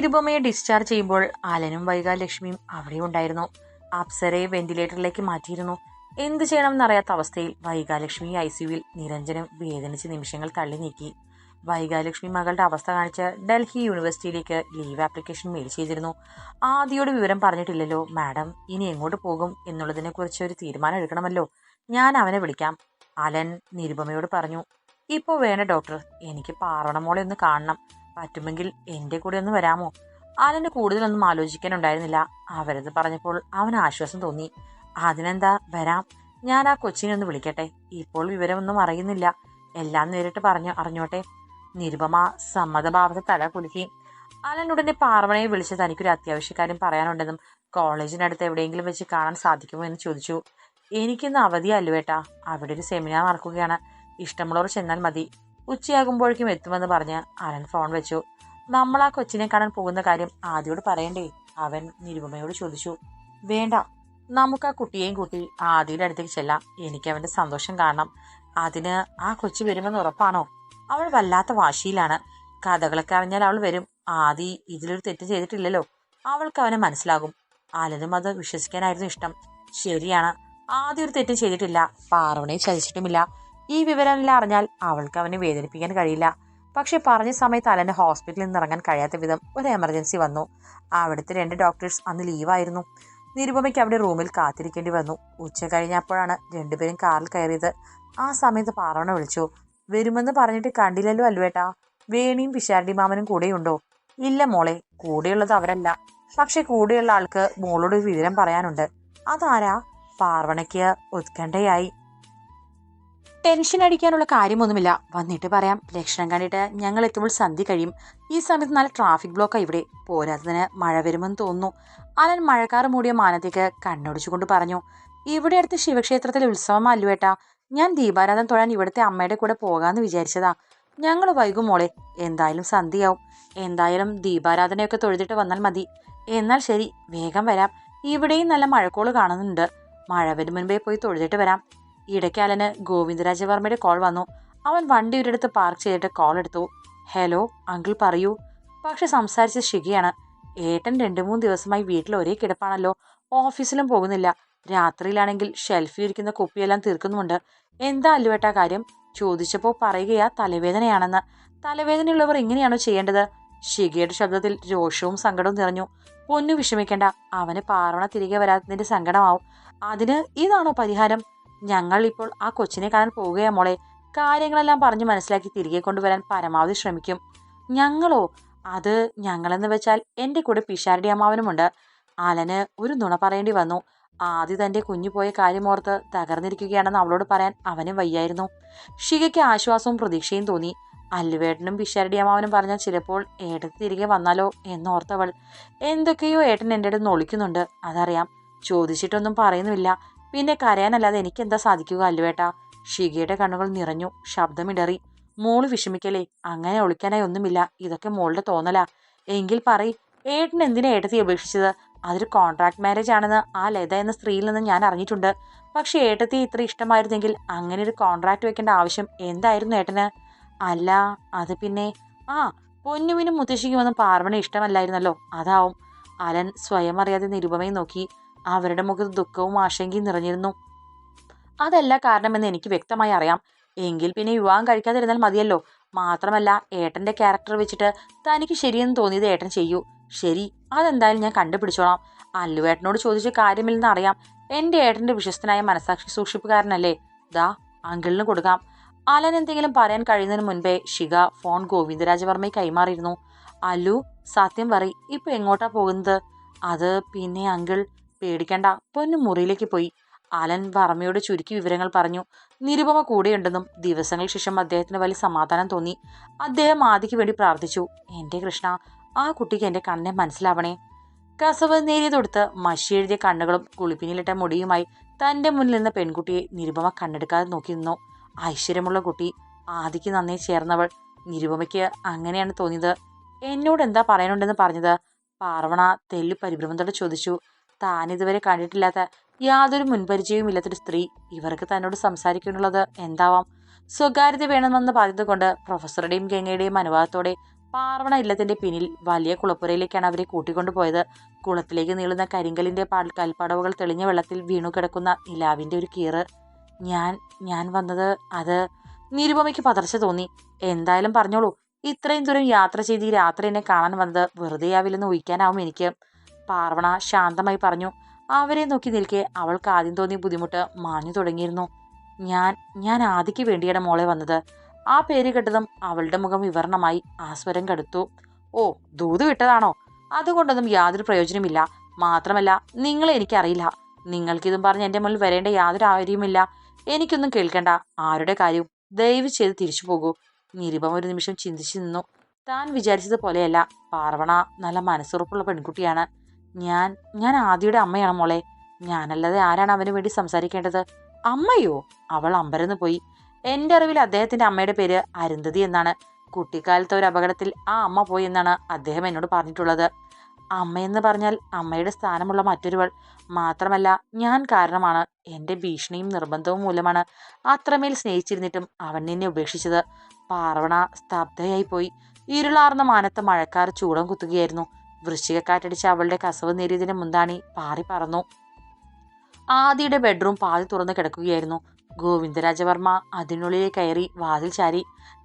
നിരുപമയെ discharge ചെയ്യുമ്പോൾ അലനും വൈകാലക്ഷ്മിയും അവിടെ ഉണ്ടായിരുന്നു. അപ്സരയെ വെന്റിലേറ്ററിലേക്ക് മാറ്റിയിരുന്നു. എന്തു ചെയ്യണമെന്നറിയാത്ത അവസ്ഥയിൽ വൈകാലക്ഷ്മി ഐ സിയുവിൽ നിരഞ്ജനം വേദനിച്ച് നിമിഷങ്ങൾ തള്ളി നീക്കി. വൈകാലക്ഷ്മി മകളുടെ അവസ്ഥ കാണിച്ച് ഡൽഹി യൂണിവേഴ്സിറ്റിയിലേക്ക് ലീവ് ആപ്ലിക്കേഷൻ മെയിൽ ചെയ്തിരുന്നു. ആദ്യയോട് വിവരം പറഞ്ഞിട്ടില്ലല്ലോ. മാഡം ഇനി എങ്ങോട്ട് പോകും എന്നുള്ളതിനെക്കുറിച്ച് ഒരു തീരുമാനം എടുക്കണമല്ലോ. ഞാൻ അവനെ വിളിക്കാം. അലൻ നിരുപമയോട് പറഞ്ഞു ഇപ്പോൾ വേണ്ട ഡോക്ടർ എനിക്ക് പാറണമോളെ ഒന്ന് കാണണം. പറ്റുമെങ്കിൽ എന്റെ കൂടെ ഒന്ന് വരാമോ? ആലന് കൂടുതലൊന്നും ആലോചിക്കാനുണ്ടായിരുന്നില്ല. അവരത് പറഞ്ഞപ്പോൾ അവന് ആശ്വാസം തോന്നി. അതിനെന്താ വരാം. ഞാൻ ആ കൊച്ചിനെ ഒന്ന് വിളിക്കട്ടെ. ഇപ്പോൾ വിവരമൊന്നും അറിയുന്നില്ല. എല്ലാം നേരിട്ട് പറഞ്ഞു അറിഞ്ഞോട്ടെ. നിരുപമ സമ്മതഭാവത്തെ തല കുലുക്കി. ഉടനെ പാർവണയെ വിളിച്ച് തനിക്കൊരു അത്യാവശ്യ കാര്യം പറയാനുണ്ടെന്നും കോളേജിനടുത്ത് എവിടെയെങ്കിലും വെച്ച് കാണാൻ സാധിക്കുമോ എന്ന് ചോദിച്ചു. എനിക്കിന്ന് അവധിയല്ലുവേട്ടാ അവിടെ ഒരു സെമിനാർ നടക്കുകയാണ്. ഇഷ്ടമുള്ളവർ ചെന്നാൽ മതി. ഉച്ചയാകുമ്പോഴേക്കും എത്തുമെന്ന് പറഞ്ഞ് അലൻ ഫോൺ വെച്ചു. നമ്മൾ ആ കൊച്ചിനെ കാണാൻ പോകുന്ന കാര്യം ആദ്യോട് പറയണ്ടേ? അവൻ നിരുപമയോട് ചോദിച്ചു. വേണ്ട. നമുക്ക് ആ കുട്ടിയെയും കൂട്ടി ആദ്യയുടെ അടുത്തേക്ക് ചെല്ലാം. എനിക്ക് അവന്റെ സന്തോഷം കാണണം. അതിന് ആ കൊച്ചു വരുമെന്ന് ഉറപ്പാണോ? അവൾ വല്ലാത്ത വാശിയിലാണ്. കഥകളൊക്കെ അറിഞ്ഞാൽ അവൾ വരും. ആദി ഇതിലൊരു തെറ്റ് ചെയ്തിട്ടില്ലല്ലോ. അവൾക്ക് അവനെ മനസ്സിലാകും. അലനും അത് വിശ്വസിക്കാനായിരുന്നു ഇഷ്ടം. ശരിയാണ്. ആദ്യം ഒരു തെറ്റ് ചെയ്തിട്ടില്ല. പാർവണയെ ചതിച്ചിട്ടുമില്ല. ഈ വിവരമെല്ലാം അറിഞ്ഞാൽ അവൾക്ക് അവനെ വേദനിപ്പിക്കാൻ കഴിയില്ല. പക്ഷെ പറഞ്ഞ സമയത്ത് അലനെ ഹോസ്പിറ്റലിൽ നിന്ന് ഇറങ്ങാൻ കഴിയാത്ത വിധം ഒരു എമർജൻസി വന്നു. അവിടുത്തെ രണ്ട് ഡോക്ടേഴ്സ് അന്ന് ലീവായിരുന്നു. നിരുപമയ്ക്ക് അവിടെ റൂമിൽ കാത്തിരിക്കേണ്ടി വന്നു. ഉച്ച കഴിഞ്ഞപ്പോഴാണ് രണ്ടുപേരും കാറിൽ കയറിയത്. ആ സമയത്ത് പാറവണ വിളിച്ചു. വരുമെന്ന് പറഞ്ഞിട്ട് കണ്ടില്ലല്ലോ അല്ലുവേട്ടാ. വേണിയും പിഷാരടി മാമനും കൂടെയുണ്ടോ? ഇല്ല മോളെ കൂടെയുള്ളത് അവരല്ല. പക്ഷെ കൂടെയുള്ള ആൾക്ക് മോളോട് വിവരം പറയാനുണ്ട്. അതാരാ? പാർവണയ്ക്ക് ഉത്കണ്ഠയായി. ടെൻഷൻ അടിക്കാനുള്ള കാര്യമൊന്നുമില്ല. വന്നിട്ട് പറയാം. ലക്ഷണം കണ്ടിട്ട് ഞങ്ങൾ എത്തുമ്പോൾ സന്ധി കഴിയും. ഈ സമയത്ത് നല്ല ട്രാഫിക് ബ്ലോക്കാണ് ഇവിടെ. പോരാത്തതിന് മഴ വരുമെന്ന് തോന്നുന്നു. അലൻ മഴക്കാറ് മൂടിയ മാനത്തേക്ക് കണ്ണൊടിച്ചുകൊണ്ട് പറഞ്ഞു ഇവിടെ അടുത്ത് ശിവക്ഷേത്രത്തിലെ ഉത്സവം അല്ലുവേട്ടാ ഞാൻ ദീപാരാധന തൊഴാൻ ഇവിടുത്തെ അമ്മയുടെ കൂടെ പോകാമെന്ന് വിചാരിച്ചതാ. ഞങ്ങൾ വൈകും മോളെ. എന്തായാലും സന്ധ്യയാവും. എന്തായാലും ദീപാരാധനയൊക്കെ തൊഴുതിട്ട് വന്നാൽ മതി. എന്നാൽ ശരി വേഗം വരാം. ഇവിടെയും നല്ല മഴക്കോൾ കാണുന്നുണ്ട്. മഴ മുൻപേ പോയി തൊഴുതിട്ട് വരാം. ഇടയ്ക്കാലന് ഗോവിന്ദരാജവർമ്മയുടെ കോൾ വന്നു. അവൻ വണ്ടി ഒരിടത്ത് പാർക്ക് ചെയ്തിട്ട് കോൾ എടുത്തു. ഹലോ അങ്കിൾ പറയൂ. പക്ഷെ സംസാരിച്ച ഷികയാണ് ഏട്ടൻ രണ്ടു മൂന്ന് ദിവസമായി വീട്ടിൽ ഒരേ കിടപ്പാണല്ലോ. ഓഫീസിലും പോകുന്നില്ല. രാത്രിയിലാണെങ്കിൽ ഷെൽഫിലിരിക്കുന്ന കുപ്പിയെല്ലാം തീർക്കുന്നുമുണ്ട്. എന്താ അല്ലുവേട്ടാ കാര്യം? ചോദിച്ചപ്പോൾ പറയുകയാ തലവേദനയാണെന്ന്. തലവേദനയുള്ളവർ ഇങ്ങനെയാണോ ചെയ്യേണ്ടത്? ഷികയുടെ ശബ്ദത്തിൽ രോഷവും സങ്കടവും നിറഞ്ഞു. പൊന്നു വിഷമിക്കേണ്ട. അവന് പാറവണ തിരികെ വരാത്തതിന്റെ സങ്കടമാവും. അതിന് ഇതാണോ പരിഹാരം? ഞങ്ങൾ ഇപ്പോൾ ആ കൊച്ചിനെ കാണാൻ പോവുകയാ മോളെ. കാര്യങ്ങളെല്ലാം പറഞ്ഞു മനസ്സിലാക്കി തിരികെ കൊണ്ടുവരാൻ പരമാവധി ശ്രമിക്കും. ഞങ്ങളോ? അത് ഞങ്ങളെന്ന് വെച്ചാൽ എന്റെ കൂടെ പിഷാരടി അമ്മാവനുമുണ്ട്. അലന് ഒരു നുണ പറയേണ്ടി വന്നു. ആദ്യ തന്റെ കുഞ്ഞു പോയ കാര്യമോർത്ത് തകർന്നിരിക്കുകയാണെന്ന് അവളോട് പറയാൻ അവനും വയ്യായിരുന്നു. ഷികയ്ക്ക് ആശ്വാസവും പ്രതീക്ഷയും തോന്നി. അല്ലുവേട്ടനും പിഷാരടി അമ്മാവനും പറഞ്ഞാൽ ചിലപ്പോൾ ഏട്ടൻ തിരികെ വന്നാലോ എന്നോർത്തവൾ എന്തൊക്കെയോ ഏട്ടൻ എന്റെ അടുത്ത് നൊളിക്കുന്നുണ്ട് അതറിയാം. ചോദിച്ചിട്ടൊന്നും പറയുന്നുമില്ല പിന്നെ കരയാനല്ലാതെ എനിക്ക് എന്താ സാധിക്കുക അല്ലുവേട്ടാ? ഷിഗയുടെ കണ്ണുകൾ നിറഞ്ഞു ശബ്ദമിടറി. മോൾ വിഷമിക്കലേ അങ്ങനെ ഒളിക്കാനായി ഒന്നുമില്ല. ഇതൊക്കെ മോളുടെ തോന്നലാ. എങ്കിൽ പറയ് ഏട്ടൻ എന്തിനാ ഏട്ടത്തി ഉപേക്ഷിച്ചത്? അതൊരു കോൺട്രാക്ട് മാരേജ് ആണെന്ന് ആ ലത എന്ന സ്ത്രീയിൽ നിന്ന് ഞാൻ അറിഞ്ഞിട്ടുണ്ട്. പക്ഷെ ഏട്ടത്തി ഇത്ര ഇഷ്ടമായിരുന്നെങ്കിൽ അങ്ങനെ ഒരു കോൺട്രാക്ട് വെക്കേണ്ട ആവശ്യം എന്തായിരുന്നു ഏട്ടന്? അല്ല അത് പിന്നെ ആ പൊന്നുവിനും മുത്തശ്ശിക്കുമൊന്നും പാർവണ ഇഷ്ടമല്ലായിരുന്നല്ലോ. അതാവും. അലൻ സ്വയം അറിയാതെ നിരുപമയെ നോക്കി. അവരുടെ മുഖത്ത് ദുഃഖവും ആശങ്കയും നിറഞ്ഞിരുന്നു. അതല്ല കാരണമെന്ന് എനിക്ക് വ്യക്തമായി അറിയാം. എങ്കിൽ പിന്നെ വിവാഹം കഴിക്കാതിരുന്നാൽ മതിയല്ലോ. മാത്രമല്ല ഏട്ടന്റെ ക്യാരക്ടർ വെച്ചിട്ട് തനിക്ക് ശരിയെന്ന് തോന്നിയത് ഏട്ടൻ ചെയ്യൂ. ശരി അതെന്തായാലും ഞാൻ കണ്ടുപിടിച്ചോളാം. അല്ലു ഏട്ടനോട് ചോദിച്ച കാര്യമില്ലെന്ന് അറിയാം. എന്റെ ഏട്ടന്റെ വിശ്വസ്തനായ മനസാക്ഷി സൂക്ഷിപ്പുകാരനല്ലേ? ദാ അങ്കിളിന് കൊടുക്കാം. അലൻ എന്തെങ്കിലും പറയാൻ കഴിയുന്നതിന് മുൻപേ ഷിക ഫോൺ ഗോവിന്ദരാജവർമ്മയെ കൈമാറിയിരുന്നു. അല്ലു സത്യം പറ ഇപ്പൊ എങ്ങോട്ടാ പോകുന്നത്? അത് പിന്നെ അങ്കിൾ പേടിക്കണ്ട. പൊന്നു മുറിയിലേക്ക് പോയി. അലൻ വർമ്മയോട് ചുരുക്കി വിവരങ്ങൾ പറഞ്ഞു. നിരുപമ കൂടെയുണ്ടെന്നും ദിവസങ്ങൾക്ക് ശേഷം അദ്ദേഹത്തിന് വലിയ സമാധാനം തോന്നി. അദ്ദേഹം ആദിക്ക് വേണ്ടി പ്രാർത്ഥിച്ചു. എന്റെ കൃഷ്ണ ആ കുട്ടിക്ക് എന്റെ കണ്ണെ മനസ്സിലാവണേ. കസവ് നേരിയതൊടുത്ത് മഷി എഴുതിയ കണ്ണുകളും കുളിപ്പിനിലിട്ട മുടിയുമായി തന്റെ മുന്നിൽ നിന്ന പെൺകുട്ടിയെ നിരുപമ കണ്ണെടുക്കാതെ നോക്കി നിന്നു. ഐശ്വര്യമുള്ള കുട്ടി ആദിക്ക് നന്നേ ചേർന്നവൾ. നിരുപമയ്ക്ക് അങ്ങനെയാണ് തോന്നിയത്. എന്നോട് എന്താ പറയാനുണ്ടെന്ന് പറഞ്ഞത്? പാർവണ തെല്ലു പരിഭ്രമത്തോടെ ചോദിച്ചു. താൻ ഇതുവരെ കണ്ടിട്ടില്ലാത്ത യാതൊരു മുൻപരിചയവും ഇല്ലാത്തൊരു സ്ത്രീ ഇവർക്ക് തന്നോട് സംസാരിക്കാനുള്ളത് എന്താവാം? സ്വകാര്യത വേണമെന്ന് പറഞ്ഞതുകൊണ്ട് പ്രൊഫസറുടെയും ഗംഗയുടെയും അനുവാദത്തോടെ പാർവണ ഇല്ലത്തിന്റെ പിന്നിൽ വലിയ കുളപ്പുരയിലേക്കാണ് അവരെ കൂട്ടിക്കൊണ്ടുപോയത്. കുളത്തിലേക്ക് നീളുന്ന കരിങ്കലിന്റെ പാൽ കൽപ്പടവുകൾ തെളിഞ്ഞ വെള്ളത്തിൽ വീണു കിടക്കുന്ന നിലാവിന്റെ ഒരു കീറ്. ഞാൻ ഞാൻ വന്നത് അത് നിരുപമയ്ക്ക് പതർച്ച തോന്നി. എന്തായാലും പറഞ്ഞോളൂ ഇത്രയും ദൂരം യാത്ര ചെയ്ത് ഈ രാത്രി എന്നെ കാണാൻ വന്നത് വെറുതെയാവില്ലെന്ന് ഊഹിക്കാനാവും എനിക്ക്. പാർവണ ശാന്തമായി പറഞ്ഞു അവരെ നോക്കി നിൽക്കെ അവൾക്ക് ആദ്യം തോന്നിയ ബുദ്ധിമുട്ട് മാഞ്ഞു തുടങ്ങിയിരുന്നു. ഞാൻ ഞാൻ ആദിക്ക് വേണ്ടിയാണ് മോളെ വന്നത്. ആ പേര് കേട്ടതും അവളുടെ മുഖം വിവരണമായി ആസ്വരം സ്വരം കടുത്തു. ഓ ദൂത് വിട്ടതാണോ? അതുകൊണ്ടൊന്നും യാതൊരു പ്രയോജനമില്ല. മാത്രമല്ല നിങ്ങളെ എനിക്കറിയില്ല. നിങ്ങൾക്കിതും പറഞ്ഞ് എന്റെ മുന്നിൽ വരേണ്ട യാതൊരു കാര്യവുമില്ല എനിക്കൊന്നും കേൾക്കണ്ട. ആരുടെ കാര്യവും ദയവ് ചെയ്ത് തിരിച്ചു പോകൂ. നിരുപം ഒരു നിമിഷം ചിന്തിച്ചു നിന്നു. താൻ വിചാരിച്ചതുപോലെയല്ല. പാർവണ നല്ല മനസ്സുറപ്പുള്ള പെൺകുട്ടിയാണ്. ഞാൻ ഞാൻ ആദിയുടെ അമ്മയാണ് മോളെ. ഞാനല്ലാതെ ആരാണ് അവന് വേണ്ടി സംസാരിക്കേണ്ടത്? അമ്മയോ? അവൾ അമ്പരന്ന് പോയി. എന്റെ അറിവിൽ അദ്ദേഹത്തിന്റെ അമ്മയുടെ പേര് അരുന്ധതി എന്നാണ്. കുട്ടിക്കാലത്തെ ഒരു അപകടത്തിൽ ആ അമ്മ പോയി എന്നാണ് അദ്ദേഹം എന്നോട് പറഞ്ഞിട്ടുള്ളത്. അമ്മയെന്ന് പറഞ്ഞാൽ അമ്മയുടെ സ്ഥാനമുള്ള മറ്റൊരുവൾ. മാത്രമല്ല ഞാൻ കാരണമാണ്. എന്റെ ഭീഷണിയും നിർബന്ധവും മൂലമാണ് അത്രമേൽ സ്നേഹിച്ചിരുന്നിട്ടും അവൻ എന്നെ ഉപേക്ഷിച്ചത്. പാർവണ സ്തബ്ധയായി പോയി. ഇരുളാർന്ന മാനത്ത് മഴക്കാർ ചൂടം കുത്തുകയായിരുന്നു. വൃശ്ചികക്കാറ്റടിച്ച് അവളുടെ കസവ് നേരിയതിന് മുന്താണി പാറി പറന്നു. ആദിയുടെ ബെഡ്റൂം പാതി തുറന്ന് കിടക്കുകയായിരുന്നു. ഗോവിന്ദരാജവർമ്മ അതിനുള്ളിൽ കയറി വാതിൽ ചാരി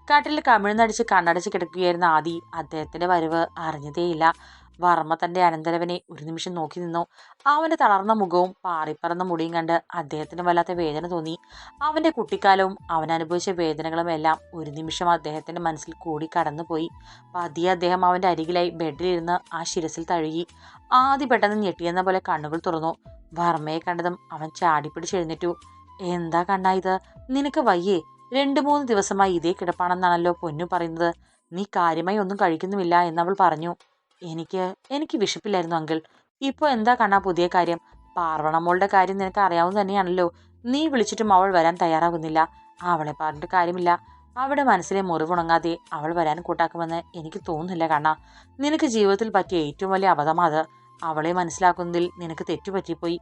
കാട്ടിൽ കമിഴ്ന്നടിച്ച് കണ്ണടച്ച് കിടക്കുകയായിരുന്ന ആദി അദ്ദേഹത്തിന്റെ വരവ് അറിഞ്ഞതേയില്ല. വർമ്മ തന്റെ അനന്തരവനെ ഒരു നിമിഷം നോക്കി നിന്നു. അവന്റെ തളർന്ന മുഖവും പാറിപ്പറന്ന മുടിയും കണ്ട് അദ്ദേഹത്തിന് വല്ലാത്ത വേദന തോന്നി. അവന്റെ കുട്ടിക്കാലവും അവൻ അനുഭവിച്ച വേദനകളും എല്ലാം ഒരു നിമിഷം അദ്ദേഹത്തിന്റെ മനസ്സിൽ കൂടി കടന്നുപോയി. പതിയെ അദ്ദേഹം അവന്റെ അരികിലായി ബെഡിലിരുന്ന് ആ ശിരസിൽ തഴുകി. ആദ്യ പെട്ടെന്ന് ഞെട്ടിയെന്ന പോലെ കണ്ണുകൾ തുറന്നു. വർമ്മയെ കണ്ടതും അവൻ ചാടിപ്പിടിച്ചെഴുന്നേറ്റു എന്താ കണ്ണാ ഇത്? നിനക്ക് വയ്യേ. രണ്ടു മൂന്ന് ദിവസമായി ഇതേ കിടപ്പാണെന്നാണല്ലോ പൊന്നു പറയുന്നത്. നീ കാര്യമായി ഒന്നും കഴിക്കുന്നുമില്ല എന്നവൾ പറഞ്ഞു. എനിക്ക് എനിക്ക് വിശപ്പില്ലായിരുന്നു അങ്കിൾ. ഇപ്പോൾ എന്താ കണ്ണാ പുതിയ കാര്യം? പാർവണമ്മളുടെ കാര്യം നിനക്ക് അറിയാവുന്ന തന്നെയാണല്ലോ. നീ വിളിച്ചിട്ടും അവൾ വരാൻ തയ്യാറാകുന്നില്ല. അവളെ പറഞ്ഞിട്ട് കാര്യമില്ല. അവിടെ മനസ്സിലെ മുറിവുണങ്ങാതെ അവൾ വരാൻ കൂട്ടാക്കുമെന്ന് എനിക്ക് തോന്നുന്നില്ല കണ്ണ. നിനക്ക് ജീവിതത്തിൽ പറ്റിയ ഏറ്റവും വലിയ അബദ്ധമാത് അവളെ മനസ്സിലാക്കുന്നതിൽ നിനക്ക് തെറ്റുപറ്റിപ്പോയി.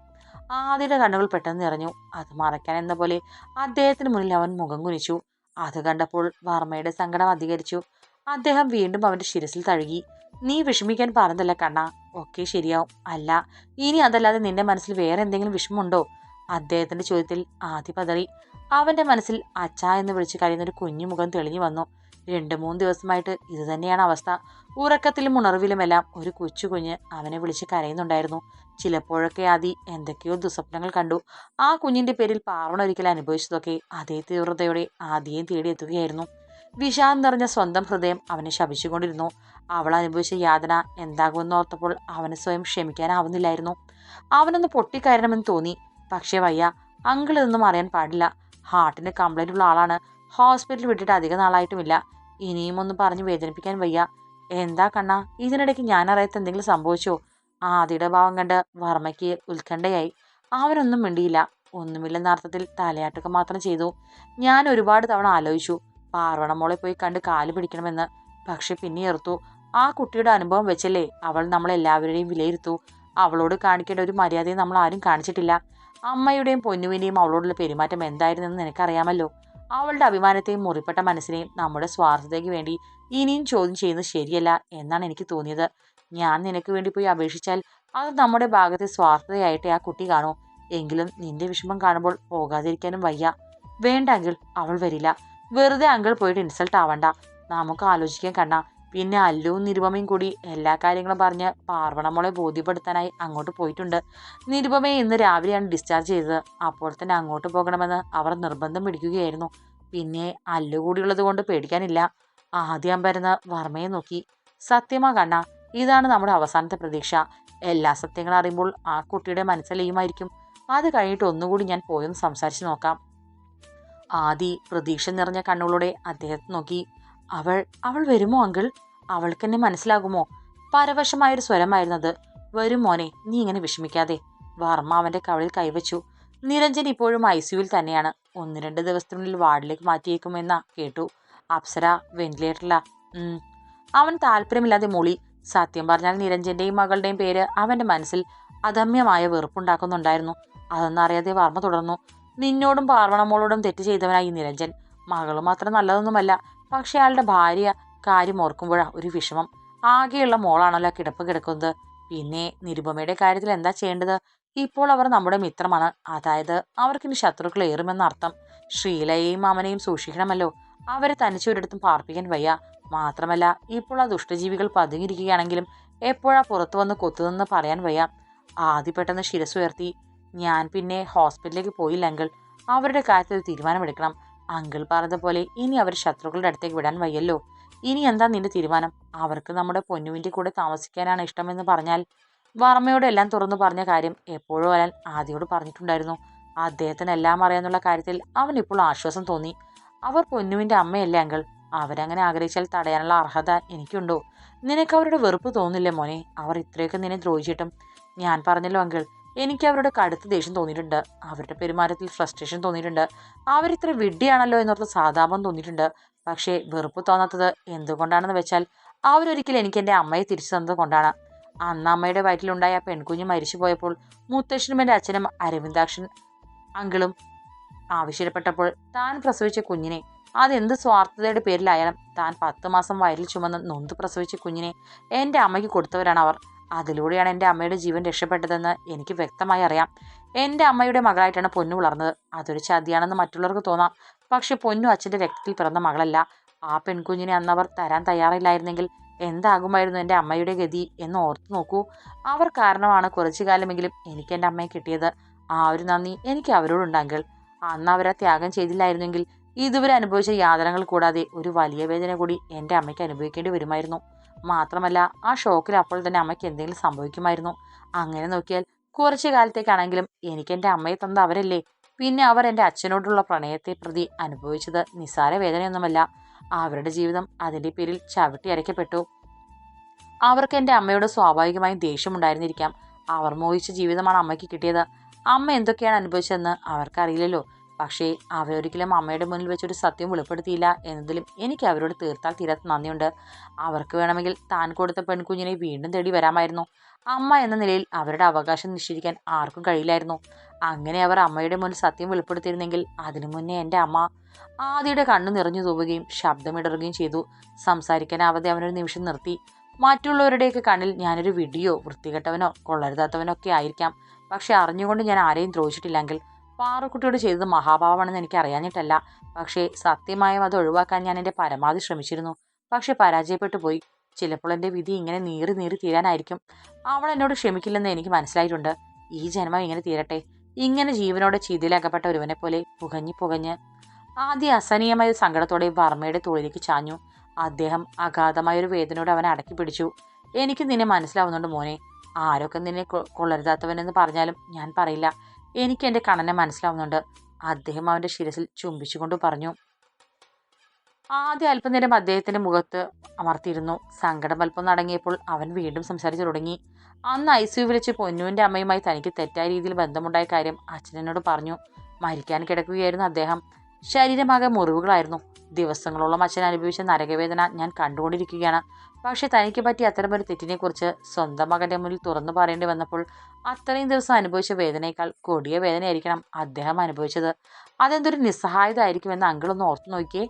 ആദ്യയുടെ കണ്ണുകൾ പെട്ടെന്ന് നിറഞ്ഞു. അത് മറയ്ക്കാൻ എന്ന പോലെ അദ്ദേഹത്തിന് മുന്നിൽ അവൻ മുഖം കുനിച്ചു. അത് കണ്ടപ്പോൾ വർമ്മയുടെ സങ്കടം അധികരിച്ചു. അദ്ദേഹം വീണ്ടും അവന്റെ ശിരസിൽ തഴുകി. നീ വിഷമിക്കാൻ പറഞ്ഞതല്ല കണ്ണ. ഒക്കെ ശരിയാവും. അല്ല ഇനി അതല്ലാതെ നിന്റെ മനസ്സിൽ വേറെ എന്തെങ്കിലും വിഷമമുണ്ടോ? അദ്ദേഹത്തിന്റെ ചോദ്യത്തിൽ ആദ്യ പതറി. അവന്റെ മനസ്സിൽ അച്ഛ എന്ന് വിളിച്ച് കഴിയുന്ന ഒരു കുഞ്ഞു മുഖം തെളിഞ്ഞു വന്നു. രണ്ട് മൂന്ന് ദിവസമായിട്ട് ഇത് തന്നെയാണ് അവസ്ഥ. ഉറക്കത്തിലും ഉണർവിലുമെല്ലാം ഒരു കൊച്ചു കുഞ്ഞ് അവനെ വിളിച്ച് കരയുന്നുണ്ടായിരുന്നു. ചിലപ്പോഴൊക്കെ ആദി എന്തൊക്കെയോ ദുസ്വപ്നങ്ങൾ കണ്ടു. ആ കുഞ്ഞിന്റെ പേരിൽ പാർവണ ഒരിക്കൽ അനുഭവിച്ചതൊക്കെ അതേ തീവ്രതയോടെ ആദിയെയും തേടിയെത്തുകയായിരുന്നു. വിഷാദം നിറഞ്ഞ സ്വന്തം ഹൃദയം അവനെ ശപിച്ചുകൊണ്ടിരുന്നു. അവൾ അനുഭവിച്ച യാതന എന്താകുമെന്ന് ഓർത്തപ്പോൾ അവന് സ്വയം ക്ഷമിക്കാനാവുന്നില്ലായിരുന്നു. അവനൊന്ന് പൊട്ടിക്കയറണമെന്ന് തോന്നി. പക്ഷേ വയ്യ അങ്കിൾ ഇതൊന്നും അറിയാൻ പാടില്ല. ഹാർട്ടിന് കംപ്ലൈന്റ് ഉള്ള ആളാണ്. ഹോസ്പിറ്റലിൽ വിട്ടിട്ട് അധികം നാളായിട്ടുമില്ല. ഇനിയും ഒന്ന് പറഞ്ഞ് വേദനിപ്പിക്കാൻ വയ്യ. എന്താ കണ്ണ ഇതിനിടയ്ക്ക് ഞാൻ അറിയാത്ത എന്തെങ്കിലും സംഭവിച്ചോ? ആദിയുടെ ഭാവം കണ്ട് വർമ്മയ്ക്ക് ഉത്കണ്ഠയായി. അവനൊന്നും മിണ്ടിയില്ല. ഒന്നുമില്ലെന്ന അർത്ഥത്തിൽ തലയാട്ടുക മാത്രം ചെയ്തു. ഞാൻ ഒരുപാട് തവണ ആലോചിച്ചു. പാർവണമോളെ പോയി കണ്ട് കാൽ പിടിക്കണമെന്ന്. പക്ഷെ പിന്നെ ഏർത്തു ആ കുട്ടിയുടെ അനുഭവം വെച്ചല്ലേ അവൾ നമ്മളെല്ലാവരുടെയും വിലയിരുത്തു. അവളോട് കാണിക്കേണ്ട ഒരു മര്യാദയും നമ്മൾ ആരും കാണിച്ചിട്ടില്ല. അമ്മയുടെയും പൊന്നുവിന്റെയും അവളോടുള്ള പെരുമാറ്റം എന്തായിരുന്നെന്ന് നിനക്കറിയാമല്ലോ. അവളുടെ അഭിമാനത്തെയും മുറിപ്പെട്ട മനസ്സിനെയും നമ്മുടെ സ്വാർത്ഥതയ്ക്ക് വേണ്ടി ഇനിയും ചോദ്യം ചെയ്യുന്നത് ശരിയല്ല എന്നാണ് എനിക്ക് തോന്നിയത്. ഞാൻ നിനക്ക് വേണ്ടി പോയി അപേക്ഷിച്ചാൽ അത് നമ്മുടെ ഭാഗത്തെ സ്വാർത്ഥതയായിട്ട് ആ കുട്ടി കാണൂ. എങ്കിലും നിന്റെ വിഷമം കാണുമ്പോൾ പോകാതിരിക്കാനും വയ്യ. വേണ്ടെങ്കിൽ അവൾ വരില്ല. വെറുതെ അങ്കിൾ പോയിട്ട് ഇൻസൾട്ട് ആവണ്ട. നമുക്ക് ആലോചിക്കാൻ കണ്ണ പിന്നെ അല്ലുവും നിരുപമയും കൂടി എല്ലാ കാര്യങ്ങളും പറഞ്ഞ് പാർവണമോളെ ബോധ്യപ്പെടുത്താനായി അങ്ങോട്ട് പോയിട്ടുണ്ട്. നിരുപമയെ ഇന്ന് രാവിലെയാണ് ഡിസ്ചാർജ് ചെയ്തത്. അപ്പോൾ തന്നെ അങ്ങോട്ട് പോകണമെന്ന് അവർ നിർബന്ധം പിടിക്കുകയായിരുന്നു. പിന്നെ അല്ലു കൂടിയുള്ളത് കൊണ്ട് പേടിക്കാനില്ല. ആദ്യം വരുന്ന വർമ്മയെ നോക്കി. സത്യമാ കണ്ണ ഇതാണ് നമ്മുടെ അവസാനത്തെ പ്രതീക്ഷ. എല്ലാ സത്യങ്ങളും അറിയുമ്പോൾ ആ കുട്ടിയുടെ മനസ്സിലെയുമായിരിക്കും അത് കഴിഞ്ഞിട്ട് ഒന്നുകൂടി ഞാൻ പോയൊന്ന് സംസാരിച്ച് നോക്കാം. ആദി പ്രതീക്ഷ നിറഞ്ഞ കണ്ണുകളോടെ അദ്ദേഹത്തെ നോക്കി. അവൾ അവൾ വരുമോ അങ്കിൾ? അവൾക്കെന്നെ മനസ്സിലാകുമോ? പരവശമായൊരു സ്വരമായിരുന്നത്. വരും മോനെ നീ ഇങ്ങനെ വിഷമിക്കാതെ. വർമ്മ അവന്റെ കവളിൽ കൈവച്ചു. നിരഞ്ജൻ ഇപ്പോഴും ഐ സിയുവിൽ തന്നെയാണ്. ഒന്ന് രണ്ട് ദിവസത്തിനുള്ളിൽ വാർഡിലേക്ക് മാറ്റിയേക്കുമെന്നാ കേട്ടു. അപ്സര വെന്റിലേറ്ററില. അവൻ താല്പര്യമില്ലാതെ മൂളി. സത്യം പറഞ്ഞാൽ നിരഞ്ജന്റെയും മകളുടെയും പേര് അവന്റെ മനസ്സിൽ അദമ്യമായ വെറുപ്പുണ്ടാക്കുന്നുണ്ടായിരുന്നു. അതൊന്നറിയാതെ വർമ്മ തുടർന്നു. നിന്നോടും പാർവണമോളോടും തെറ്റ് ചെയ്തവനായി നിരഞ്ജൻ. മകൾ മാത്രം നല്ലതൊന്നുമല്ല. പക്ഷെ അയാളുടെ ഭാര്യ കാര്യം ഓർക്കുമ്പോഴാണ് ഒരു വിഷമം. ആകെയുള്ള മോളാണല്ലോ കിടപ്പ് കിടക്കുന്നത്. പിന്നെ നിരുപമയുടെ കാര്യത്തിൽ എന്താ ചെയ്യേണ്ടത്? ഇപ്പോൾ അവർ നമ്മുടെ മിത്രമാണ്. അതായത് അവർക്കിനി ശത്രുക്കൾ ഏറുമെന്ന അർത്ഥം. ശ്രീലയെയും മാമനെയും സൂക്ഷിക്കണമല്ലോ. അവരെ തനിച്ചൊരിടത്തും പാർപ്പിക്കാൻ വയ്യ. മാത്രമല്ല ഇപ്പോൾ ആ ദുഷ്ടജീവികൾ പതുങ്ങിയിരിക്കുകയാണെങ്കിലും എപ്പോഴാ പുറത്തു വന്ന് കൊത്തുതെന്ന് പറയാൻ വയ്യ. ആദ്യ പെട്ടെന്ന് ശിരസുയർത്തി ഞാൻ പിന്നെ ഹോസ്പിറ്റലിലേക്ക് പോയില്ലെങ്കിൽ അവരുടെ കാര്യത്തിൽ തീരുമാനമെടുക്കണം. അങ്കിൾ പറഞ്ഞതുപോലെ ഇനി അവർ ശത്രുക്കളുടെ അടുത്തേക്ക് വിടാൻ വയ്യല്ലോ. ഇനി എന്താ നിന്റെ തീരുമാനം? അവർക്ക് നമ്മുടെ പൊന്നുവിന്റെ കൂടെ താമസിക്കാനാണ് ഇഷ്ടമെന്ന് പറഞ്ഞാൽ വർമ്മയോട് എല്ലാം തുറന്നു പറഞ്ഞ കാര്യം എപ്പോഴും അയാൾ ആദ്യയോട് പറഞ്ഞിട്ടുണ്ടായിരുന്നു. അദ്ദേഹത്തിന് എല്ലാം അറിയാന്നുള്ള കാര്യത്തിൽ അവൻ ഇപ്പോൾ ആശ്വാസം തോന്നി. അവർ പൊന്നുവിന്റെ അമ്മയല്ലേ അങ്കിൾ? അവരങ്ങനെ ആഗ്രഹിച്ചാൽ തടയാനുള്ള അർഹത എനിക്കുണ്ടോ? നിനക്ക് അവരുടെ വെറുപ്പ് തോന്നില്ലേ മോനെ? അവർ ഇത്രയൊക്കെ നിന്നെ ദ്രോഹിച്ചിട്ടും. ഞാൻ പറഞ്ഞല്ലോ അങ്കിൾ എനിക്ക് അവരുടെ കടുത്ത ദേഷ്യം തോന്നിയിട്ടുണ്ട്. അവരുടെ പെരുമാറ്റത്തിൽ ഫ്രസ്ട്രേഷൻ തോന്നിയിട്ടുണ്ട്. അവരിത്ര വിഡ്ഢിയാണല്ലോ എന്നോർത്ത് സാധാപം തോന്നിയിട്ടുണ്ട്. പക്ഷേ വെറുപ്പ് തോന്നാത്തത് എന്തുകൊണ്ടാണെന്ന് വെച്ചാൽ അവരൊരിക്കലും എനിക്ക് എന്റെ അമ്മയെ തിരിച്ചു തന്നത് കൊണ്ടാണ്. അന്ന് അമ്മയുടെ വയറ്റിലുണ്ടായ പെൺകുഞ്ഞ് മരിച്ചു പോയപ്പോൾ മുത്തശ്ശനും എന്റെ അച്ഛനും അരവിന്ദാക്ഷൻ അങ്കിളും ആവശ്യപ്പെട്ടപ്പോൾ താൻ പ്രസവിച്ച കുഞ്ഞിനെ അതെന്ത് സ്വാർത്ഥതയുടെ പേരിലായാലും താൻ പത്ത് മാസം വയറിൽ ചുമന്ന് നൊന്ത് പ്രസവിച്ച കുഞ്ഞിനെ എന്റെ അമ്മയ്ക്ക് കൊടുത്തവരാണ് അവർ. അതിലൂടെയാണ് എന്റെ അമ്മയുടെ ജീവൻ രക്ഷപ്പെട്ടതെന്ന് എനിക്ക് വ്യക്തമായി അറിയാം. എന്റെ അമ്മയുടെ മകളായിട്ടാണ് പൊന്നു വളർന്നത്. അതൊരു ചതിയാണെന്ന് മറ്റുള്ളവർക്ക് തോന്നാം. പക്ഷെ പൊന്നു അച്ഛന്റെ രക്തത്തിൽ പിറന്ന മകളല്ല. ആ പെൺകുഞ്ഞിനെ അന്നവർ തരാൻ തയ്യാറില്ലായിരുന്നെങ്കിൽ എന്താകുമായിരുന്നു എന്റെ അമ്മയുടെ ഗതി എന്ന് ഓർത്തു നോക്കൂ. അവർ കാരണമാണ് കുറച്ചു കാലമെങ്കിലും എനിക്ക് എന്റെ അമ്മയെ കിട്ടിയത്. ആ ഒരു നന്ദി എനിക്ക് അവരോടുണ്ടെങ്കിൽ. അന്ന് അവരെ ത്യാഗം ചെയ്തില്ലായിരുന്നെങ്കിൽ ഇതുവരെ അനുഭവിച്ച യാതനകൾ കൂടാതെ ഒരു വലിയ വേദന കൂടി എന്റെ അമ്മയ്ക്ക് അനുഭവിക്കേണ്ടി വരുമായിരുന്നു. മാത്രമല്ല ആ ഷോക്കിൽ അപ്പോൾ തന്നെ അമ്മയ്ക്ക് എന്തെങ്കിലും സംഭവിക്കുമായിരുന്നു. അങ്ങനെ നോക്കിയാൽ കുറച്ചു കാലത്തേക്കാണെങ്കിലും എനിക്ക് എന്റെ അമ്മയെ തന്ന അവരല്ലേ? പിന്നെ അവർ എന്റെ അച്ഛനോടുള്ള പ്രണയത്തെ പ്രതി അനുഭവിച്ചത് നിസ്സാര വേദനയൊന്നുമല്ല. അവരുടെ ജീവിതം അതിന്റെ പേരിൽ ചവിട്ടി അരയ്ക്കപ്പെട്ടു. അവർക്ക് എന്റെ അമ്മയോട് സ്വാഭാവികമായും ദേഷ്യമുണ്ടായിരുന്നിരിക്കാം. അവർ മോഹിച്ച ജീവിതമാണ് അമ്മയ്ക്ക് കിട്ടിയത്. അമ്മ എന്തൊക്കെയാണ് അനുഭവിച്ചതെന്ന് അവർക്കറിയില്ലല്ലോ. പക്ഷേ അവരൊരിക്കലും അമ്മയുടെ മുന്നിൽ വെച്ചൊരു സത്യം വെളിപ്പെടുത്തിയില്ല എന്നതിലും എനിക്ക് അവരോട് തീർത്താൽ തീരാത്ത നന്ദിയുണ്ട്. അവർക്ക് വേണമെങ്കിൽ താൻ കൊടുത്ത പെൺകുഞ്ഞിനെ വീണ്ടും തേടി വരാമായിരുന്നു. അമ്മ എന്ന നിലയിൽ അവരുടെ അവകാശം നിഷേധിക്കാൻ ആർക്കും കഴിയില്ലായിരുന്നു. അങ്ങനെ അവർ അമ്മയുടെ മുന്നിൽ സത്യം വെളിപ്പെടുത്തിയിരുന്നെങ്കിൽ അതിനു മുന്നേ എന്റെ അമ്മ ആദിയുടെ കണ്ണു നിറഞ്ഞു തൂവുകയും ശബ്ദമിടറുകയും ചെയ്തു. സംസാരിക്കാനാവാതെ അവനൊരു നിമിഷം നിർത്തി. മറ്റുള്ളവരുടെയൊക്കെ കണ്ണിൽ ഞാനൊരു വിടിയോ വൃത്തികെട്ടവനോ കൊള്ളരുതാത്തവനോ ഒക്കെ ആയിരിക്കാം. പക്ഷെ അറിഞ്ഞുകൊണ്ട് ഞാൻ ആരെയും ദ്രോഹിച്ചിട്ടില്ലെങ്കിൽ പാറുക്കുട്ടിയോട് ചെയ്തത് മഹാഭാവമാണെന്ന് എനിക്ക് അറിയാഞ്ഞിട്ടല്ല പക്ഷേ സത്യമായും അത് ഒഴിവാക്കാൻ ഞാൻ എന്റെ പരമാവധി ശ്രമിച്ചിരുന്നു. പക്ഷെ പരാജയപ്പെട്ടു പോയി. ചിലപ്പോൾ എന്റെ വിധി ഇങ്ങനെ നീറി നീറി തീരാനായിരിക്കും. അവൾ എന്നോട് ക്ഷമിക്കില്ലെന്ന് എനിക്ക് മനസ്സിലായിട്ടുണ്ട്. ഈ ജന്മം ഇങ്ങനെ തീരട്ടെ. ഇങ്ങനെ ജീവനോടെ ചീതിയിലകപ്പെട്ട ഒരുവനെ പോലെ പുകഞ്ഞ് പുകഞ്ഞ് ആദ്യ അസഹനീയമായ സങ്കടത്തോടെ വർമ്മയുടെ തോളിലേക്ക് ചാഞ്ഞു. അദ്ദേഹം അഗാധമായ ഒരു വേദനയോട് അവനെ അടക്കി പിടിച്ചു. എനിക്ക് നിന്നെ മനസ്സിലാവുന്നുണ്ട് മോനെ. ആരൊക്കെ നിന്നെ കൊള്ളരുതാത്തവനെന്ന് പറഞ്ഞാലും ഞാൻ പറയില്ല. എനിക്ക് എന്റെ കണ്ണനെ മനസ്സിലാവുന്നുണ്ട്. അദ്ദേഹം അവന്റെ ശിരസിൽ ചുംബിച്ചുകൊണ്ട് പറഞ്ഞു. ആദ്യ അല്പനേരം അദ്ദേഹത്തിന്റെ മുഖത്ത് അമർത്തിയിരുന്നു. സങ്കടം അല്പം നടങ്ങിയപ്പോൾ അവൻ വീണ്ടും സംസാരിച്ചു തുടങ്ങി. അന്ന് ഐ സി വിളിച്ച് പൊന്നുവിന്റെ അമ്മയുമായി തനിക്ക് തെറ്റായ രീതിയിൽ ബന്ധമുണ്ടായ കാര്യം അച്ഛനോട് പറഞ്ഞു. മരിക്കാൻ കിടക്കുകയായിരുന്നു അദ്ദേഹം. ശരീരമാകെ മുറിവുകളായിരുന്നു. ദിവസങ്ങളോളം അച്ഛൻ അനുഭവിച്ച നരകവേദന ഞാൻ കണ്ടുകൊണ്ടിരിക്കുകയാണ്. പക്ഷേ തനിക്ക് പറ്റിയ അത്തരമൊരു തെറ്റിനെക്കുറിച്ച് സ്വന്തം മകന്റെ മുന്നിൽ തുറന്നു പറയേണ്ടി വന്നപ്പോൾ അത്രയും ദിവസം അനുഭവിച്ച വേദനയേക്കാൾ കൊടിയ വേദനയായിരിക്കണം അദ്ദേഹം അനുഭവിച്ചത്. അതെന്തൊരു നിസ്സഹായത ആയിരിക്കുമെന്ന് അങ്കിളൊന്ന് ഓർത്തു നോക്കിയേ.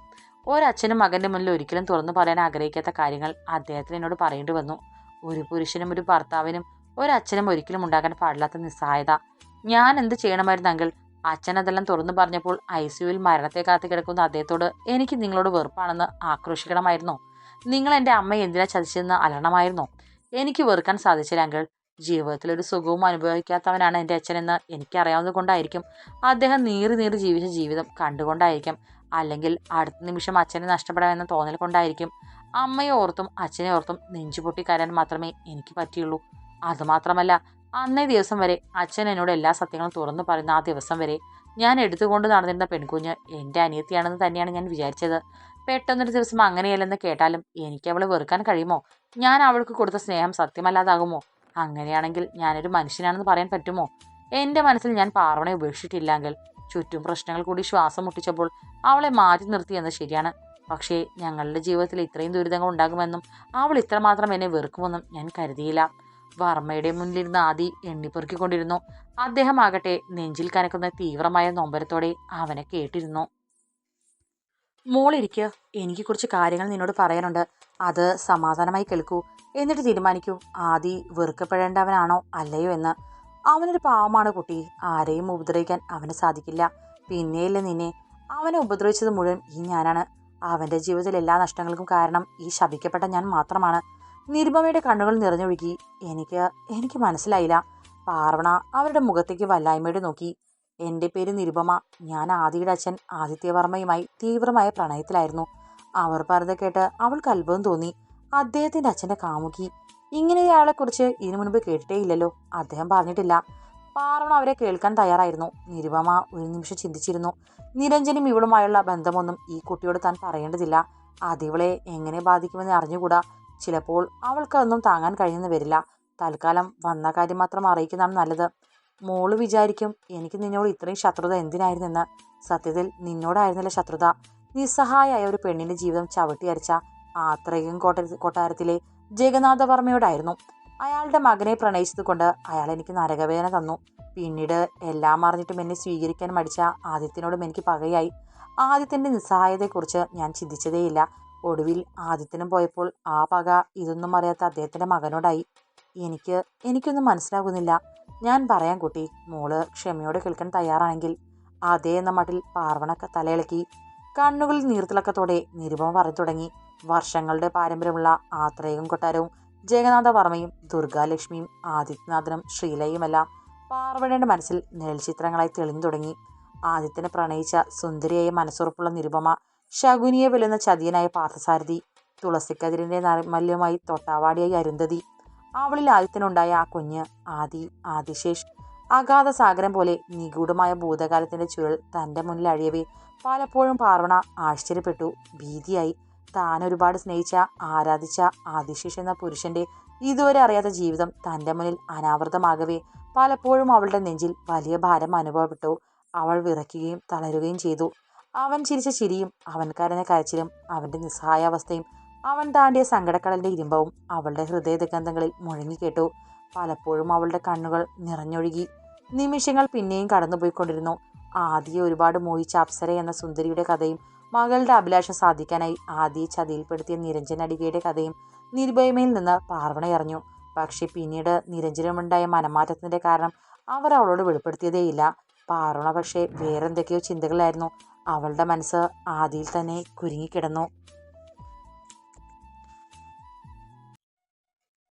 ഒരച്ഛനും മകന്റെ മുന്നിൽ ഒരിക്കലും തുറന്നു പറയാൻ ആഗ്രഹിക്കാത്ത കാര്യങ്ങൾ അദ്ദേഹത്തിന് എന്നോട് പറയേണ്ടി വന്നു. ഒരു പുരുഷനും ഒരു ഭർത്താവിനും ഒരച്ഛനും ഒരിക്കലും ഉണ്ടാകാൻ പാടില്ലാത്ത നിസ്സഹായത. ഞാൻ എന്ത് ചെയ്യണമായിരുന്നു അങ്കിൾ? അച്ഛൻ അതെല്ലാം തുറന്നു പറഞ്ഞപ്പോൾ ഐ സിയുവിൽ മരണത്തെ കാത്തു കിടക്കുന്ന അദ്ദേഹത്തോട് എനിക്ക് നിങ്ങളോട് വെറുപ്പാണെന്ന് ആക്രോശിക്കണമായിരുന്നോ. നിങ്ങൾ എന്റെ അമ്മയെ എന്തിനാ ചതിച്ചതെന്ന് അലറണമായിരുന്നോ. എനിക്ക് വെറുക്കാൻ സാധിച്ചില്ല അങ്കിൾ. ജീവിതത്തിൽ ഒരു സുഖവും അനുഭവിക്കാത്തവനാണ് എന്റെ അച്ഛനെന്ന് എനിക്കറിയാവുന്നത് കൊണ്ടായിരിക്കും അദ്ദേഹം നീറി നീറി ജീവിച്ച ജീവിതം കണ്ടുകൊണ്ടായിരിക്കും. അല്ലെങ്കിൽ അടുത്ത നിമിഷം അച്ഛനെ നഷ്ടപ്പെടാമെന്ന തോന്നൽ കൊണ്ടായിരിക്കും. അമ്മയെ ഓർത്തും അച്ഛനെ ഓർത്തും നെഞ്ചുപൊട്ടി കരയാൻ മാത്രമേ എനിക്ക് പറ്റിയുള്ളൂ. അതുമാത്രമല്ല അന്നേ ദിവസം വരെ അച്ഛൻ എന്നോട് എല്ലാ സത്യങ്ങളും തുറന്നു പറയുന്ന ആ ദിവസം വരെ ഞാൻ എടുത്തുകൊണ്ട് നടന്നിരുന്ന പെൺകുഞ്ഞ് എന്റെ അനിയത്തിയാണെന്ന് തന്നെയാണ് ഞാൻ വിചാരിച്ചത്. പെട്ടെന്നൊരു ദിവസം അങ്ങനെയല്ലെന്ന് കേട്ടാലും എനിക്ക് അവളെ വെറുക്കാൻ കഴിയുമോ? ഞാൻ അവൾക്ക് കൊടുത്ത സ്നേഹം സത്യമല്ലാതാകുമോ? അങ്ങനെയാണെങ്കിൽ ഞാനൊരു മനുഷ്യനാണെന്ന് പറയാൻ പറ്റുമോ? എന്റെ മനസ്സിൽ ഞാൻ പാറവണെ ഉപേക്ഷിച്ചിട്ടില്ലെങ്കിൽ ചുറ്റും പ്രശ്നങ്ങൾ കൂടി ശ്വാസം മുട്ടിച്ചപ്പോൾ അവളെ മാറ്റി നിർത്തിയെന്ന് ശരിയാണ്. പക്ഷേ ഞങ്ങളുടെ ജീവിതത്തിൽ ഇത്രയും ദുരിതങ്ങൾ ഉണ്ടാകുമെന്നും അവൾ ഇത്രമാത്രം എന്നെ വെറുക്കുമെന്നും ഞാൻ കരുതിയില്ല. വർമ്മയുടെ മുന്നിലിരുന്ന് ആദി എണ്ണിപ്പെറുക്കിക്കൊണ്ടിരുന്നു. അദ്ദേഹം ആകട്ടെ നെഞ്ചിൽ കനക്കുന്ന തീവ്രമായ നൊമ്പരത്തോടെ അവനെ കേട്ടിരുന്നു. മോളിരിക്ക് എനിക്ക് കുറച്ച് കാര്യങ്ങൾ നിന്നോട് പറയാനുണ്ട്. അത് സമാധാനമായി കേൾക്കൂ. എന്നിട്ട് തീരുമാനിക്കൂ ആദി വെറുക്കപ്പെടേണ്ടവനാണോ അല്ലയോ എന്ന്. അവനൊരു പാവമാണ് കുട്ടി. ആരെയും ഉപദ്രവിക്കാൻ അവന് സാധിക്കില്ല. പിന്നെയല്ലേ നിന്നെ. അവനെ ഉപദ്രവിച്ചത് മുഴുവൻ ഈ ഞാനാണ്. അവന്റെ ജീവിതത്തിൽ എല്ലാ നഷ്ടങ്ങൾക്കും കാരണം ഈ ശപിക്കപ്പെട്ട ഞാൻ മാത്രമാണ്. നിരുപമയുടെ കണ്ണുകൾ നിറഞ്ഞൊഴുകി. എനിക്ക് എനിക്ക് മനസ്സിലായില്ല. പാർവണ അവരുടെ മുഖത്തേക്ക് വല്ലായ്മയോടെ നോക്കി. എന്റെ പേര് നിരുപമ. ഞാൻ ആദിയുടെ അച്ഛൻ. ആദിത്യവർമ്മയുമായി തീവ്രമായ പ്രണയത്തിലായിരുന്നു. അവർ പറഞ്ഞത് കേട്ട് അവൾക്ക് അത്ഭുതം തോന്നി. അദ്ദേഹത്തിന്റെ അച്ഛന്റെ കാമുകി. ഇങ്ങനെയാളെക്കുറിച്ച് ഇതിനു മുൻപ് കേട്ടിട്ടേയില്ലല്ലോ. അദ്ദേഹം പറഞ്ഞിട്ടില്ല. പാർവണ അവരെ കേൾക്കാൻ തയ്യാറായിരുന്നു. നിരുപമ ഒരു നിമിഷം ചിന്തിച്ചിരുന്നു. നിരഞ്ജനും ഇവളുമായുള്ള ബന്ധമൊന്നും ഈ കുട്ടിയോട് താൻ പറയേണ്ടതില്ല. അതിവളെ എങ്ങനെ ബാധിക്കുമെന്ന് അറിഞ്ഞുകൂടാ. ചിലപ്പോൾ അവൾക്കതൊന്നും താങ്ങാൻ കഴിയുന്നു വരില്ല. തൽക്കാലം വന്ന കാര്യം മാത്രം അറിയിക്കുന്നതാണ് നല്ലത്. മോൾ വിചാരിക്കും എനിക്ക് നിന്നോട് ഇത്രയും ശത്രുത എന്തിനായിരുന്നെന്ന്? സത്യത്തിൽ നിന്നോടായിരുന്നില്ല ശത്രുത. നിസ്സഹായായ ഒരു പെണ്ണിന്റെ ജീവിതം ചവിട്ടി അരച്ച ആത്രയും കോട്ട കൊട്ടാരത്തിലെ ജഗന്നാഥവർമ്മയോടായിരുന്നു. അയാളുടെ മകനെ പ്രണയിച്ചതുകൊണ്ട് അയാൾ എനിക്ക് നരകവേദന തന്നു. പിന്നീട് എല്ലാം അറിഞ്ഞിട്ടും എന്നെ സ്വീകരിക്കാൻ മടിച്ച ആദിത്യനോടും എനിക്ക് പകയായി. ആദിത്യന്റെ നിസ്സഹായതയെക്കുറിച്ച് ഞാൻ ചിന്തിച്ചതേയില്ല. ഒടുവിൽ ആദിത്യനും പോയപ്പോൾ ആ പക ഇതൊന്നും അറിയാത്ത അദ്ദേഹത്തിന്റെ മകനോടായി. എനിക്ക് എനിക്കൊന്നും മനസ്സിലാകുന്നില്ല. ഞാൻ പറയാം കുട്ടി മോൾ ക്ഷമയോടെ കേൾക്കാൻ തയ്യാറാണെങ്കിൽ. അതേ എന്ന മട്ടിൽ പാർവണക്ക തലയിളക്കി. കണ്ണുകളിൽ നീർത്തിളക്കത്തോടെ നിരുപമ പറഞ്ഞു തുടങ്ങി. വർഷങ്ങളുടെ പാരമ്പര്യമുള്ള ആത്രേയും കൊട്ടാരവും ജഗന്നാഥവർമ്മയും ദുർഗാലക്ഷ്മിയും ആദിത്യനാഥനും ശ്രീലയുമെല്ലാം പാർവണയുടെ മനസ്സിൽ നിഴൽചിത്രങ്ങളായി തെളിഞ്ഞു തുടങ്ങി. ആദിത്യനെ പ്രണയിച്ച സുന്ദരിയായ മനസ്സുറപ്പുള്ള നിരുപമ ശകുനിയെ വെല്ലുന്ന ചതിയനായ പാർത്ഥസാരഥി തുളസിക്കതിരിന്റെ നർമല്യമായി തൊട്ടാവാടിയായി അരുന്ധതി അവളിൽ ആദിത്യനുണ്ടായ ആ കുഞ്ഞ് ആദി ആദിശേഷ് അഗാധ സാഗരം പോലെ നിഗൂഢമായ ഭൂതകാലത്തിന്റെ ചുഴൽ തന്റെ മുന്നിൽ അഴിയവേ പലപ്പോഴും പാർവണ ആശ്ചര്യപ്പെട്ടു. ഭീതിയായി താൻ ഒരുപാട് സ്നേഹിച്ച ആരാധിച്ച ആദിശേഷ് എന്ന പുരുഷന്റെ ഇതുവരെ അറിയാത്ത ജീവിതം തന്റെ മുന്നിൽ അനാവൃതമാകവേ പലപ്പോഴും അവളുടെ നെഞ്ചിൽ വലിയ ഭാരം അനുഭവപ്പെട്ടു. അവൾ വിറയ്ക്കുകയും തളരുകയും ചെയ്തു. അവൻ ചിരിച്ച ചിരിയും അവൻ കരഞ്ഞ കരച്ചിലും അവന്റെ നിസ്സഹായാവസ്ഥയും അവൻ താണ്ടിയ സങ്കടക്കടലിന്റെ ഇരുമ്പവും അവളുടെ ഹൃദയദിഗന്ധങ്ങളിൽ മുഴങ്ങിക്കേട്ടു പലപ്പോഴും അവളുടെ കണ്ണുകൾ നിറഞ്ഞൊഴുകി. നിമിഷങ്ങൾ പിന്നെയും കടന്നുപോയിക്കൊണ്ടിരുന്നു. ആദിയെ ഒരുപാട് മോഹിച്ച അപ്സര എന്ന സുന്ദരിയുടെ കഥയും മകളുടെ അഭിലാഷം സാധിക്കാനായി ആദിയെ ചതിയിൽപ്പെടുത്തിയ നിരഞ്ജൻ അടികയുടെ കഥയും നിർഭയമയിൽ നിന്ന് പാർവണയറിഞ്ഞു പക്ഷേ പിന്നീട് നിരഞ്ജനമുണ്ടായ മനമാറ്റത്തിന്റെ കാരണം അവർ അവളോട് വെളിപ്പെടുത്തിയതേയില്ല. പാർവണ പക്ഷേ വേറെന്തൊക്കെയോ ചിന്തകളായിരുന്നു. അവളുടെ മനസ്സ് ആദിയിൽ തന്നെ കുരുങ്ങിക്കിടന്നു.